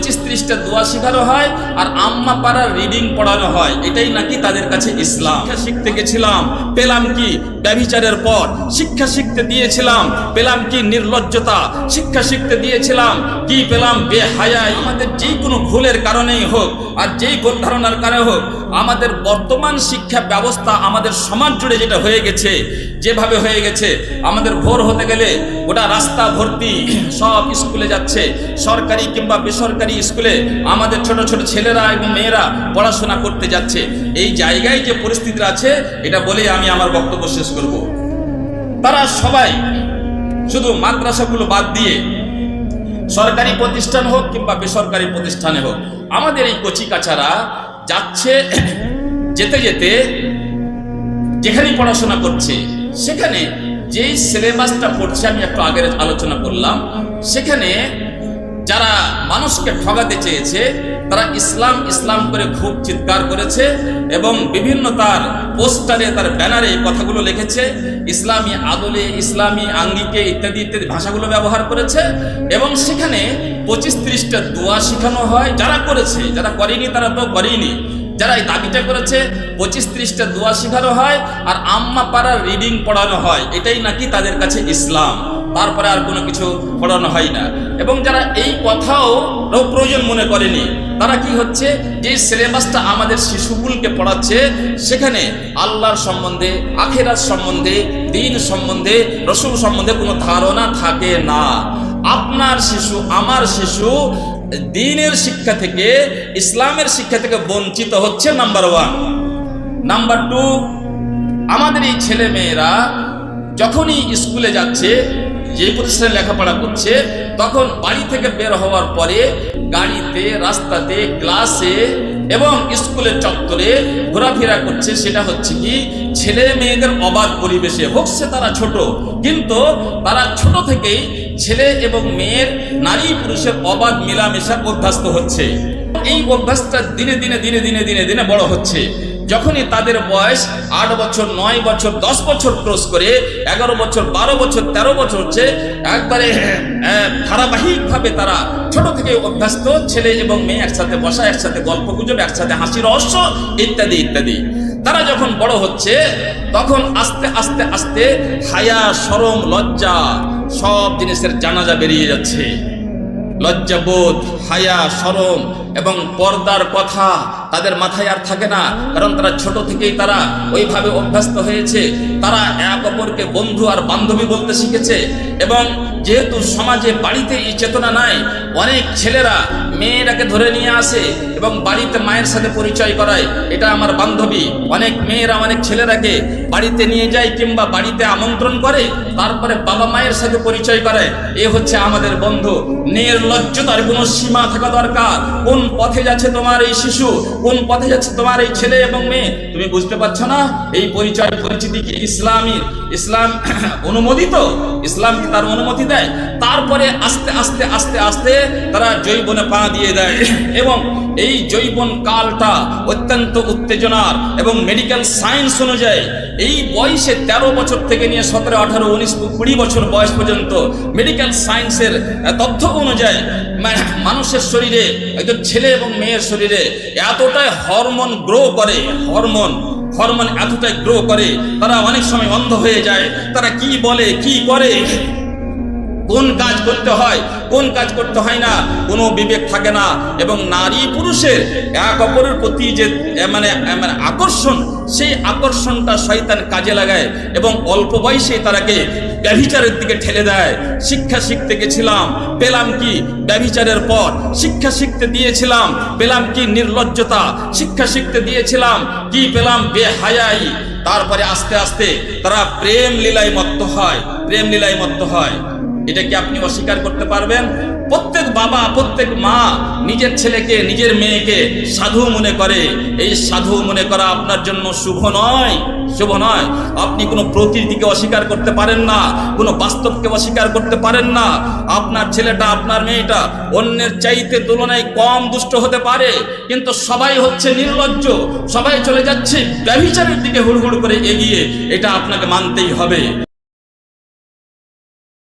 পঁচিশ ত্রিশটা দোয়া শেখানো হয় আর আম্মা পাড়ার রিডিং পড়ানো হয়। এটাই নাকি তাদের কাছে ইসলাম। শিখতে গেছিলাম। পেলাম কি ব্যভিচারের পর? শিক্ষা শিখতে দিয়েছিলাম। পেলাম কি নির্লজ্জতা? শিক্ষা শিখতে দিয়েছিলাম। কি পেলাম? বেহায়াই। আমাদের যে কোনো ভুলের কারণেই হোক আর যেই ভুল ধারণার কারণে হোক, আমাদের বর্তমান শিক্ষা ব্যবস্থা আমাদের সমাজ জুড়ে যেটা হয়ে গেছে, যেভাবে হয়ে গেছে, আমাদের ভোর হতে গেলে গোটা রাস্তা ভর্তি, সব স্কুলে যাচ্ছে, সরকারি কিংবা বেসরকারি স্কুলে আমাদের ছোট ছোট ছেলেরা এবং মেয়েরা পড়াশোনা করতে যাচ্ছে। এই জায়গায় যে পরিস্থিতি আছে, এটা বলেই আমি আমার বক্তব্য শেষ করব। তারা সবাই শুধু মাদ্রাসাগুলো বাদ দিয়ে সরকারি প্রতিষ্ঠান হোক কিংবা বেসরকারি প্রতিষ্ঠানে হোক, আমাদের এই কচি কাচারা যাচ্ছে যেতে যেতে যেখানেই পড়াশোনা করছে, সেখানে যেই সিলেবাসটা পড়ছে, আমি একটু আগের আলোচনা করলাম, সেখানে যারা মানুষকে ঠগাতে চেয়েছে, তারা ইসলাম ইসলাম করে খুব চিৎকার করেছে এবং বিভিন্ন তার পোস্টারে, তার ব্যানারে কথাগুলো লিখেছে, ইসলামী আদলে, ইসলামী আঙ্গিকে ইত্যাদি ইত্যাদি ভাষাগুলো ব্যবহার করেছে এবং সেখানে পঁচিশ ত্রিশটা দোয়া শেখানো হয়। যারা করেছে, যারা করেনি তারা তো করেনি যারা এই দাবিটা করেছে, পঁচিশ ত্রিশটা দোয়া শেখানো হয় আর আম্মা পাড়ার রিডিং পড়ানো হয়। এটাই নাকি তাদের কাছে ইসলাম। তারপরে আর কোনো কিছু পড়ানো হয় না। এবং যারা এই কথাও প্রয়োজন মনে করেনি, তারা কি হচ্ছে, যে সিলেবাসটা আমাদের শিশুকুলকে পড়াচ্ছে, সেখানে আল্লাহর সম্বন্ধে, আখেরাত সম্বন্ধে, দিন সম্বন্ধে, রসুল সম্বন্ধে কোনো ধারণা থাকে না। আপনার শিশু, আমার শিশু দিনের শিক্ষা থেকে, ইসলামের শিক্ষা থেকে বঞ্চিত হচ্ছে নাম্বার ওয়ান নাম্বার টু আমাদের এই ছেলে মেয়েরা যখনই স্কুলে যাচ্ছে যে প্রতিষ্ঠানে লেখাপড়া করছে, তখন বাড়ি থেকে বের হওয়ার পরে গাড়িতে, রাস্তাতে, ক্লাসে এবং স্কুলের চত্বরে ঘোরাফেরা করছে। সেটা হচ্ছে কি, ছেলে মেয়েদের অবাধ পরিবেশে হোক, সে তারা ছোট, কিন্তু তারা ছোট থেকেই ছেলে এবং মেয়ের নারী পুরুষের অবাধ মেলামেশা অভ্যস্ত হচ্ছে। এই অভ্যাসটা দিনে দিনে দিনে দিনে দিনে দিনে বড় হচ্ছে। যখনই তাদের বয়স আট বছর, নয় বছর, দশ বছর ক্রস করে, এগারো বছর, বারো বছর, তেরো বছর হচ্ছে, একবারে ধারাবাহিকভাবে তারা ছোট থেকে অভ্যস্ত, ছেলে এবং মেয়ে একসাথে বসা, একসাথে গল্প গুজব, একসাথে হাসি, রহস্য ইত্যাদি ইত্যাদি। তারা যখন বড় হচ্ছে, তখন আস্তে আস্তে আস্তে হায়া, সরম, লজ্জা সব জিনিসের জানাজা বেরিয়ে যাচ্ছে। লজ্জাবোধ, হায়া, সরম এবং পর্দার কথা তাদের মাথায় আর থাকে না। কারণ তারা ছোট থেকেই তারা ওইভাবে অভ্যস্ত হয়েছে। তারা এক অপরকে বন্ধু আর বান্ধবী বলতে শিখেছে এবং যেহেতু সমাজে বাড়িতে এই চেতনা নাই, অনেক ছেলেরা মেয়েরাকে ধরে নিয়ে আসে এবং বাড়িতে মায়ের সাথে পরিচয় করায়। এটা আমার বান্ধবী। অনেক মেয়েরা, অনেক ছেলেরাকে বাড়িতে নিয়ে যায় কিংবা বাড়িতে আমন্ত্রণ করে, তারপরে বাবা মায়ের সাথে পরিচয় করে এ হচ্ছে আমাদের বন্ধু। নির্লজ্জতার কোনো সীমা থাকা দরকার। কোন পথে যাচ্ছে তোমার এই শিশু? কোন পথে যাচ্ছে তোমার এই ছেলে এবং মেয়ে? তুমি বুঝতে পারছ না? এই পরিচয় পরিচিতি কি ইসলামী ইসলাম অনুমোদিত? ইসলাম কি তার অনুমতি দেয়? তারপরে আস্তে আস্তে আস্তে আস্তে তারা জৈবনে পা দিয়ে দেয়। এবং এই জৈবন কালটা অত্যন্ত উত্তেজনার এবং মেডিকেল সায়েন্স অনুযায়ী এই বয়সে ১৩ বছর থেকে নিয়ে সতেরো, আঠারো, উনিশ, কুড়ি বছর বয়স পর্যন্ত মেডিকেল সায়েন্সের তথ্য অনুযায়ী মানুষের শরীরে, একজন ছেলে এবং মেয়ের শরীরে এতটাই হরমোন গ্রো করে হরমোন হরমোন এতটাই গ্রো করে, তারা অনেক সময় অন্ধ হয়ে যায়, তারা কি বলে, কি করে? কোন কাজ করতে হয়, কোন কাজ করতে হয় না, কোনো বিবেক থাকে না। এবং নারী পুরুষের এক অপরের প্রতি যে মানে মানে আকর্ষণ, সেই আকর্ষণটা শয়তান কাজে লাগায় এবং অল্প বয়সে তারাকে ব্যভিচারের দিকে ঠেলে দেয়। শিক্ষা শিখতে গেছিলাম, পেলাম কি? ব্যভিচারের পর শিক্ষা শিখতে দিয়েছিলাম, পেলাম কি নির্লজ্জতা? শিক্ষা শিখতে দিয়েছিলাম, কি পেলাম? বেহায়াই। তারপরে আস্তে আস্তে তারা প্রেম লীলায় মত্ত হয়, প্রেম লীলায় মত্ত হয়। এটা কি আপনি অস্বীকার করতে পারবেন? প্রত্যেক বাবা, প্রত্যেক মা নিজের ছেলেকে, নিজের মেয়েকে সাধু মনে করে। এই সাধু মনে করা আপনার জন্য শুভ নয় শুভ নয়। আপনি কোনো প্রকৃতিকে অস্বীকার করতে পারেন না, কোনো বাস্তবকে অস্বীকার করতে পারেন না। আপনার ছেলেটা, আপনার মেয়েটা অন্যের চাইতে তুলনায় কম দুষ্ট হতে পারে, কিন্তু সবাই হচ্ছে নির্লজ্জ, সবাই চলে যাচ্ছে ব্যভিচারের দিকে হুড়হুড় করে এগিয়ে। এটা আপনাকে মানতেই হবে।